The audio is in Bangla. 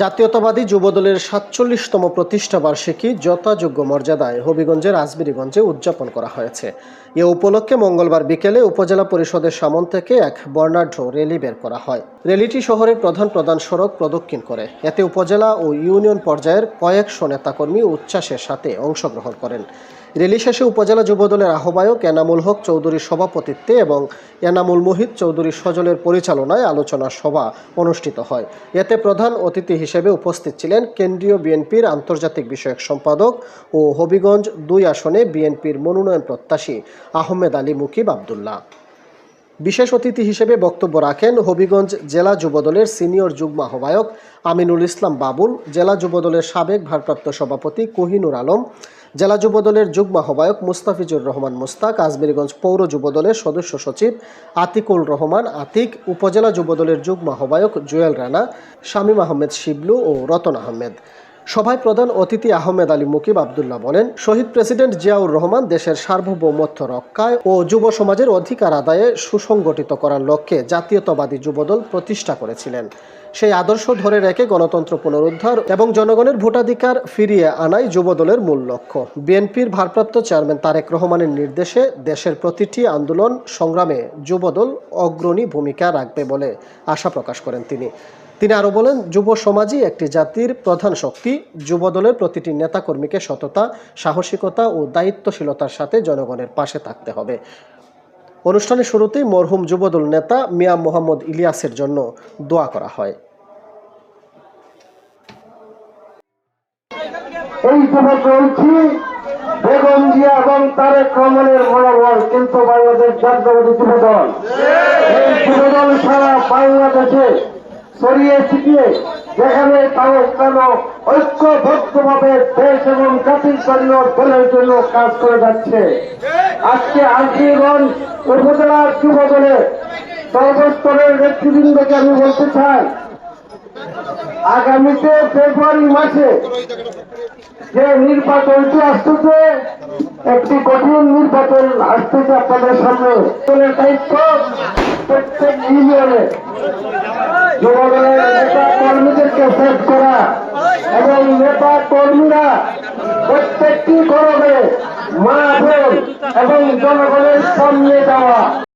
জাতীয়তাবাদী যুবদলের সাতচল্লিশতম প্রতিষ্ঠা বার্ষিকী যথাযোগ্য মর্যাদায় হবিগঞ্জের আজমিরিগঞ্জে উদযাপন করা হয়েছে। এ উপলক্ষে মঙ্গলবার বিকেলে উপজেলা পরিষদের সামন থেকে এক বর্ণাঢ্য র্যালি বের করা হয়। র্যালিটি শহরের প্রধান প্রধান সড়ক প্রদক্ষিণ করে। এতে উপজেলা ও ইউনিয়ন পর্যায়ের কয়েকশো নেতাকর্মী উচ্ছ্বাসের সাথে অংশগ্রহণ করেন। র্যালি শেষে উপজেলা যুবদলের আহ্বায়ক এনামুল হক চৌধুরীর সভাপতিত্বে এবং এনামুল মোহিত চৌধুরী সজলের পরিচালনায় আলোচনা সভা অনুষ্ঠিত হয়। এতে প্রধান অতিথি হিসেবে উপস্থিত ছিলেন কেন্দ্রীয় বিএনপির আন্তর্জাতিক বিষয়ক সম্পাদক ও হবিগঞ্জ দুই আসনে বিএনপির মনোনয়ন প্রত্যাশী আহমেদ আলী মুকিব আবদুল্লাহ। বিশেষ অতিথি হিসেবে বক্তব্য রাখেন হবিগঞ্জ জেলা যুবদলের সিনিয়র যুগ্ম আহ্বায়ক আমিনুল ইসলাম বাবুল, জেলা যুবদলের সাবেক ভারপ্রাপ্ত সভাপতি কোহিনুর আলম, জেলা যুবদলের যুগ্ম আহ্বায়ক মুস্তাফিজুর রহমান মুস্তাক, আজমেরগঞ্জ পৌর যুবদলের সদস্য সচিব আতিকুল রহমান আতিক, উপজেলা যুবদলের যুগ্ম আহ্বায়ক জুয়েল রানা, শামীম আহমেদ শিবলু ও রতন আহমেদ। সভায় প্রধান অতিথি আহমেদ আলী মুকিব আবদুল্লাহ বলেন, শহীদ প্রেসিডেন্ট জিয়াউর রহমান দেশের সার্বভৌমত্ব রক্ষায় ও যুব সমাজের অধিকার আদায়ে সুসংগঠিত করার লক্ষ্যে জাতীয়তাবাদী যুবদল প্রতিষ্ঠা করেছিলেন। সেই আদর্শ ধরে রেখে গণতন্ত্র পুনরুদ্ধার এবং জনগণের ভোটাধিকার ফিরিয়ে আনাই যুবদলের মূল লক্ষ্য। বিএনপির ভারপ্রাপ্ত চেয়ারম্যান তারেক রহমানের নির্দেশে দেশের প্রতিটি আন্দোলন সংগ্রামে যুবদল অগ্রণী ভূমিকা রাখবে বলে আশা প্রকাশ করেন তিনি। তিনি আরও বলেন, যুব সমাজই একটি জাতির প্রধান শক্তি। যুবদলের প্রতিটি নেতাকর্মীকে সততা, সাহসিকতা ও দায়িত্বশীলতার সাথে জনগণের পাশে থাকতে হবে। অনুষ্ঠানের শুরুতেই মরহুম যুবদল নেতা মিয়া মোহাম্মদ ইলিয়াসের জন্য দোয়া করা হয়। এই যুবক রয়েছি বেগম জিয়া এবং তারেক রহমানের মনোবল কিন্তু বাংলাদেশ জাতীয়বাদী যুবদল। এই যুবদল সারা বাংলাদেশে ছড়িয়ে ছিটিয়ে যেখানে কারও কেন ঐক্যবদ্ধভাবে দেশ এবং জাতির দলের জন্য কাজ করে যাচ্ছে। আজকে আজীবন উপজেলার যুবদলে সর্বস্তরের নেতৃবৃন্দকে আমি বলতে চাই, আগামীতে ফেব্রুয়ারি মাসে যে নির্বাচনটি আসতেছে, একটি কঠিন নির্বাচন আসতেছে আপনাদের সামনে। দায়িত্ব প্রত্যেক ইউনিয়নে। নেতা কর্মীদেরকে সেট করা এবং নেতা কর্মীরা প্রত্যেকটি করবে মা বোন এবং জনগণের সামনে যাওয়া।